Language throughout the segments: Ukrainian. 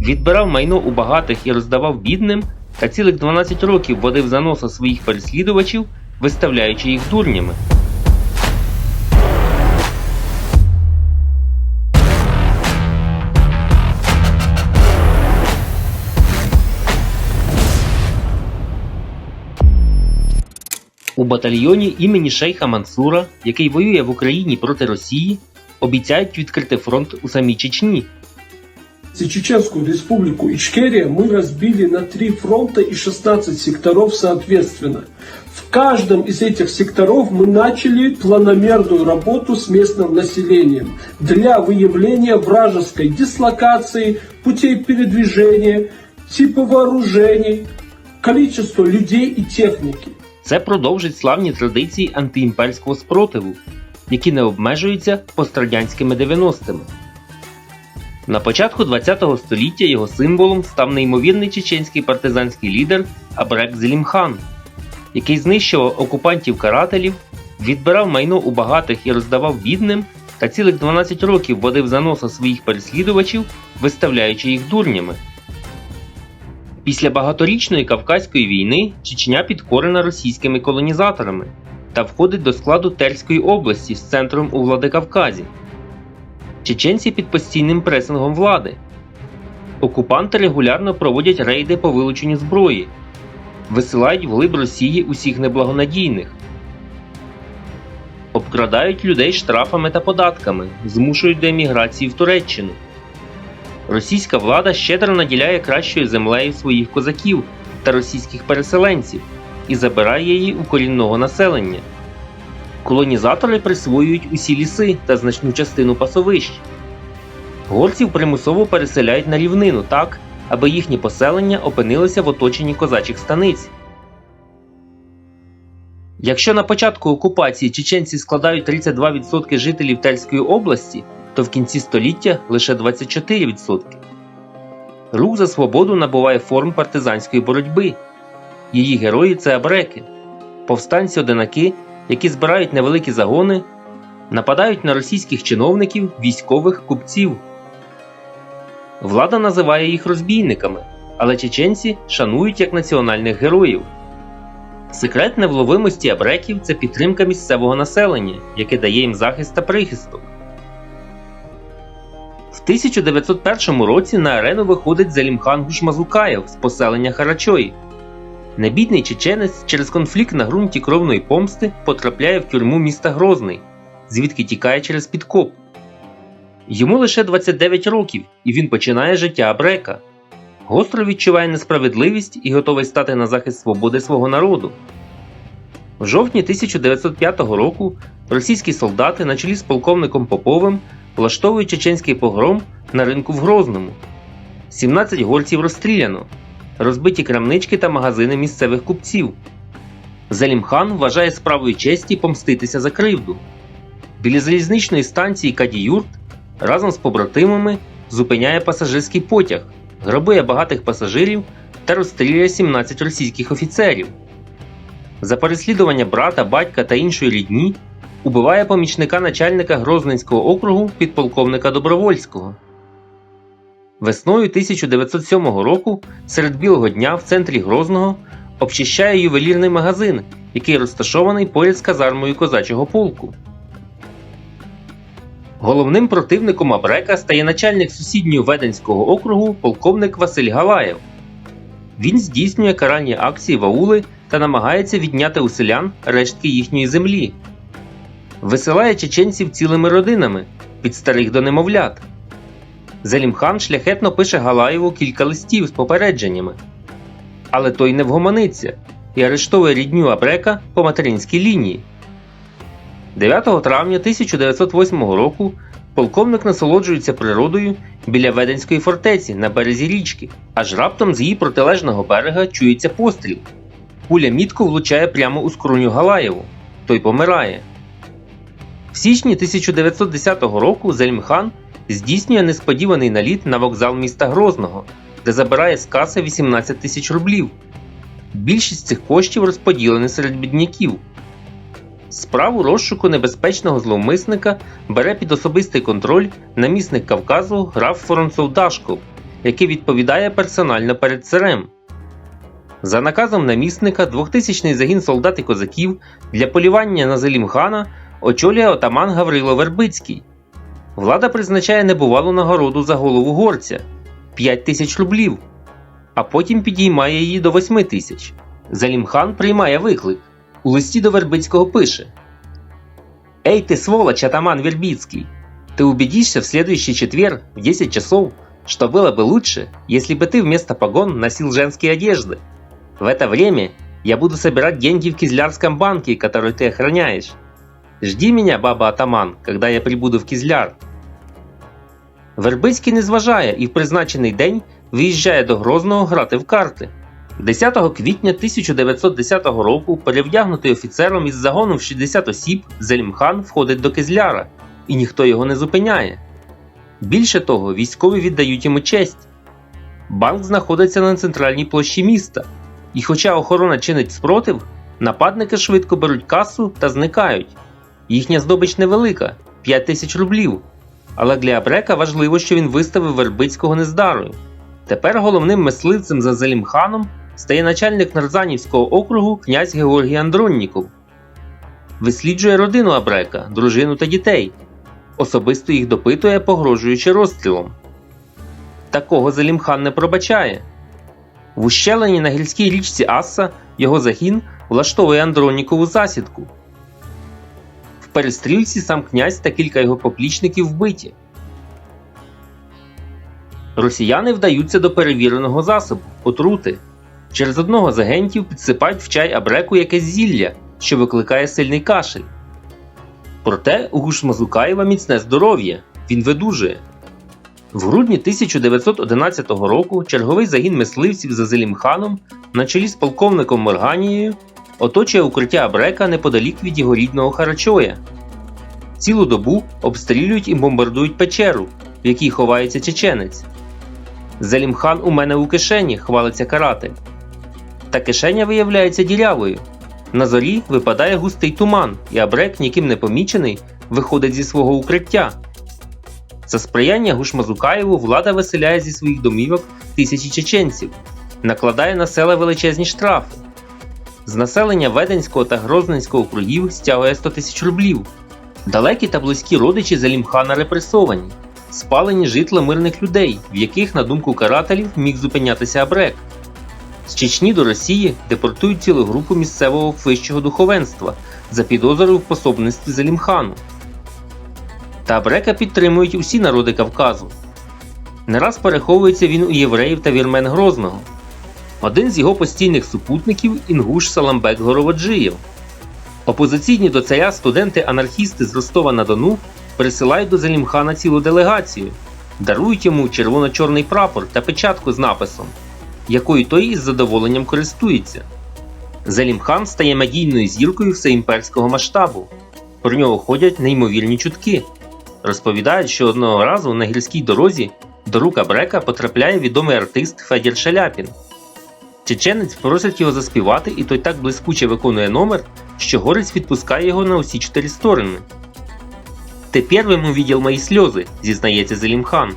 відбирав майно у багатих і роздавав бідним, та цілих 12 років водив за носа своїх переслідувачів, виставляючи їх дурнями. У батальйоні імені Шейха Мансура, який воює в Україні проти Росії, обіцяють відкрити фронт у самій Чечні. Чеченскую республику Ичкерия мы разбили на три фронта и 16 секторов соответственно. В каждом из этих секторов мы начали планомерную работу с местным населением для выявления вражеской дислокации, путей передвижения, типа вооружений, количества людей и техники. Це продовжить славні традиції антиімперського спротиву, які не обмежуються пострадянськими 90-ми. На початку ХХ століття його символом став неймовірний чеченський партизанський лідер Абрек Зелімхан, який знищував окупантів-карателів, відбирав майно у багатих і роздавав бідним, та цілих 12 років водив за носа своїх переслідувачів, виставляючи їх дурнями. Після багаторічної Кавказької війни Чечня підкорена російськими колонізаторами та входить до складу Терської області з центром у Владикавказі. Чеченці під постійним пресингом влади. Окупанти регулярно проводять рейди по вилученню зброї, висилають вглиб Росії усіх неблагонадійних, обкрадають людей штрафами та податками, змушують до еміграції в Туреччину. Російська влада щедро наділяє кращою землею своїх козаків та російських переселенців і забирає її у корінного населення. Колонізатори присвоюють усі ліси та значну частину пасовищ. Горців примусово переселяють на рівнину так, аби їхні поселення опинилися в оточенні козачих станиць. Якщо на початку окупації чеченці складають 32% жителів Тельської області, то в кінці століття лише 24%. Рух за свободу набуває форм партизанської боротьби. Її герої це абреки, повстанці-одинаки, які збирають невеликі загони, нападають на російських чиновників, військових купців. Влада називає їх розбійниками, але чеченці шанують як національних героїв. Секрет невловимості абреків це підтримка місцевого населення, яке дає їм захист та прихисток. В 1901 році на арену виходить Залімхан Гушмазукаєв з поселення Харачої. Небідний чеченець через конфлікт на ґрунті кровної помсти потрапляє в тюрму міста Грозний, звідки тікає через підкоп. Йому лише 29 років, і він починає життя Абрека. Гостро відчуває несправедливість і готовий стати на захист свободи свого народу. В жовтні 1905 року російські солдати на чолі з полковником Поповим влаштовують чеченський погром на ринку в Грозному. 17 горців розстріляно, розбиті крамнички та магазини місцевих купців. Залімхан вважає справою честі помститися за кривду. Біля залізничної станції Кадіюрт разом з побратимами зупиняє пасажирський потяг, грабує багатих пасажирів та розстрілює 17 російських офіцерів. За переслідування брата, батька та іншої рідні убиває помічника начальника Грозненського округу підполковника Добровольського. Весною 1907 року серед білого дня в центрі Грозного обчищає ювелірний магазин, який розташований поряд з казармою козачого полку. Головним противником Абрека стає начальник сусіднього Веденського округу полковник Василь Галаєв. Він здійснює каральні акції в аули та намагається відняти у селян рештки їхньої землі. Висилає чеченців цілими родинами від старих до немовлят. Залімхан шляхетно пише Галаєву кілька листів з попередженнями. Але той не вгомониться і арештовує рідню Абрека по материнській лінії. 9 травня 1908 року полковник насолоджується природою біля Веденської фортеці на березі річки, аж раптом з її протилежного берега чується постріл. Куля мітко влучає прямо у скроню Галаєву. Той помирає. В січні 1910 року Зельмхан здійснює несподіваний наліт на вокзал міста Грозного, де забирає з каси 18 тисяч рублів. Більшість цих коштів розподілені серед бідняків. Справу розшуку небезпечного зловмисника бере під особистий контроль намісник Кавказу граф Воронцов Дашков, який відповідає персонально перед царем. За наказом намісника 2000-й загін солдат і козаків для полювання на Залімхана очолює отаман Гаврило Вербицький. Влада призначає небувалу нагороду за голову горця 5 тисяч рублів, а потім підіймає її до 8 тисяч. Залімхан приймає виклик. У листі до Вербицького пише: Эй ты, сволочь, атаман Вербицкий! Ты убедишься в следующий четверг в 10 часов, что было бы лучше, если бы ты вместо погон носил женские одежды. В это время я буду собирать деньги в Кизлярском банке, который ты охраняешь. Жди меня, баба-атаман, когда я прибуду в Кізляр. Вербицький не зважає і в призначений день виїжджає до Грозного грати в карти. 10 квітня 1910 року перевдягнутий офіцером із загоном в 60 осіб Зелімхан входить до Кизляра, і ніхто його не зупиняє. Більше того, військові віддають йому честь. Банк знаходиться на центральній площі міста, і хоча охорона чинить спротив, нападники швидко беруть касу та зникають. Їхня здобич невелика 5 тисяч рублів. Але для Абрека важливо, що він виставив Вербицького нездарою. Тепер головним мисливцем за Залімханом стає начальник Нарзанівського округу князь Георгій Андронніков. Висліджує родину Абрека, дружину та дітей. Особисто їх допитує, погрожуючи розстрілом. Такого Залімхан не пробачає. В ущелині на гірській річці Асса його загін влаштовує Андронікову засідку. Перестрілці сам князь та кілька його поплічників вбиті. Росіяни вдаються до перевіреного засобу отрути. Через одного з агентів підсипають в чай абреку якесь зілля, що викликає сильний кашель. Проте у Гушмазукаєва міцне здоров'я, він видужує. В грудні 1911 року черговий загін мисливців за Зелімханом на чолі з полковником Морганією оточує укриття Абрека неподалік від його рідного Харачоя. Цілу добу обстрілюють і бомбардують печеру, в якій ховається чеченець. Залімхан у мене у кишені, хвалиться каратель. Та кишеня виявляється дірявою. На зорі випадає густий туман, і Абрек, ніким не помічений, виходить зі свого укриття. За сприяння Гушмазукаєву влада виселяє зі своїх домівок тисячі чеченців, накладає на села величезні штрафи. З населення Веденського та Грозненського округів стягує 100 тисяч рублів. Далекі та близькі родичі Залімхана репресовані, спалені житла мирних людей, в яких, на думку карателів, міг зупинятися Абрек. З Чечні до Росії депортують цілу групу місцевого вищого духовенства за підозрою в пособництві Залімхану. Та Абрека підтримують усі народи Кавказу. Не раз переховується він у євреїв та вірмен Грозного. Один з його постійних супутників інгуш Саламбек Гороводжиєв. Опозиційні до царя студенти-анархісти з Ростова на Дону присилають до Залімхана цілу делегацію, дарують йому червоно-чорний прапор та печатку з написом, якою той із задоволенням користується. Залімхан стає медійною зіркою всеімперського масштабу. Про нього ходять неймовірні чутки. Розповідають, що одного разу на гірській дорозі до рук Абрека потрапляє відомий артист Федір Шаляпін. Чеченець просить його заспівати, і той так блискуче виконує номер, що горець відпускає його на усі чотири сторони. Ти первим увидел мої сльози, зізнається Зелімхан.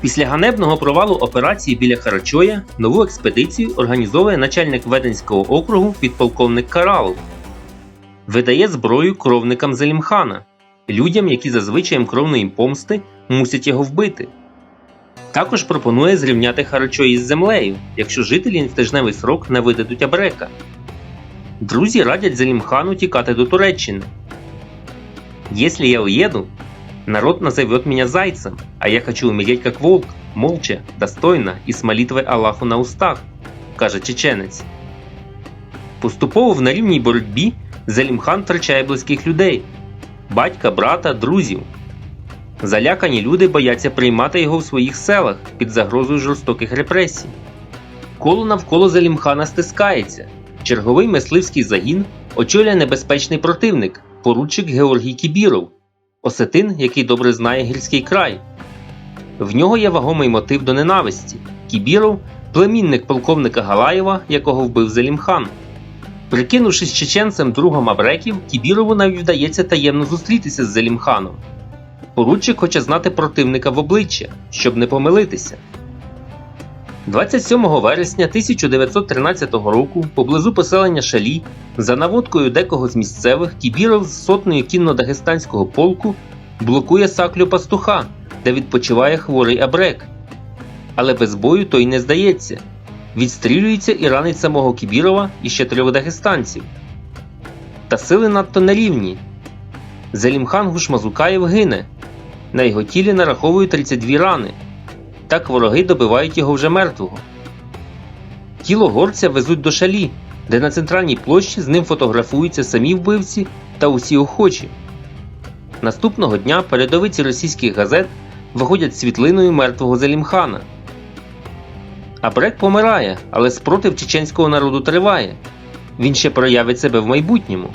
Після ганебного провалу операції біля Харачоя нову експедицію організовує начальник Веденського округу підполковник Каралов. Видає зброю кровникам Зелімхана, людям, які за кровної помсти мусять його вбити. Також пропонує зрівняти Харачой із землею, якщо жителі в тижневий срок не видадуть Абрека. Друзі радять Зелімхану тікати до Туреччини. Если я уеду, народ назовет меня зайцем, а я хочу умереть как волк, молча, достойно и с молитвой Аллаху на устах, каже чеченець. Поступово в нарівній боротьбі Зелімхан втрачає близьких людей батька, брата, друзів. Залякані люди бояться приймати його в своїх селах під загрозою жорстоких репресій. Коло навколо Залімхана стискається. Черговий мисливський загін очолює небезпечний противник, поручик Георгій Кібіров, осетин, який добре знає гірський край. В нього є вагомий мотив до ненависті. Кібіров племінник полковника Галаєва, якого вбив Залімхан. Прикинувшись чеченцем другом Абреків, Кібірову навіть вдається таємно зустрітися з Залімханом. Поручик хоче знати противника в обличчя, щоб не помилитися. 27 вересня 1913 року поблизу поселення Шалі за наводкою декого з місцевих Кібіров з сотнею кінно-дагестанського полку блокує саклю пастуха, де відпочиває хворий абрек. Але без бою той не здається. Відстрілюється і ранить самого Кібірова і ще трьох дагестанців. Та сили надто нерівні. Залімхан Гушмазукаєв гине. На його тілі нараховують 32 рани. Так вороги добивають його вже мертвого. Тіло горця везуть до шалі, де на центральній площі з ним фотографуються самі вбивці та усі охочі. Наступного дня передовиці російських газет виходять світлиною мертвого Залімхана. Абрек помирає, але спротив чеченського народу триває. Він ще проявить себе в майбутньому.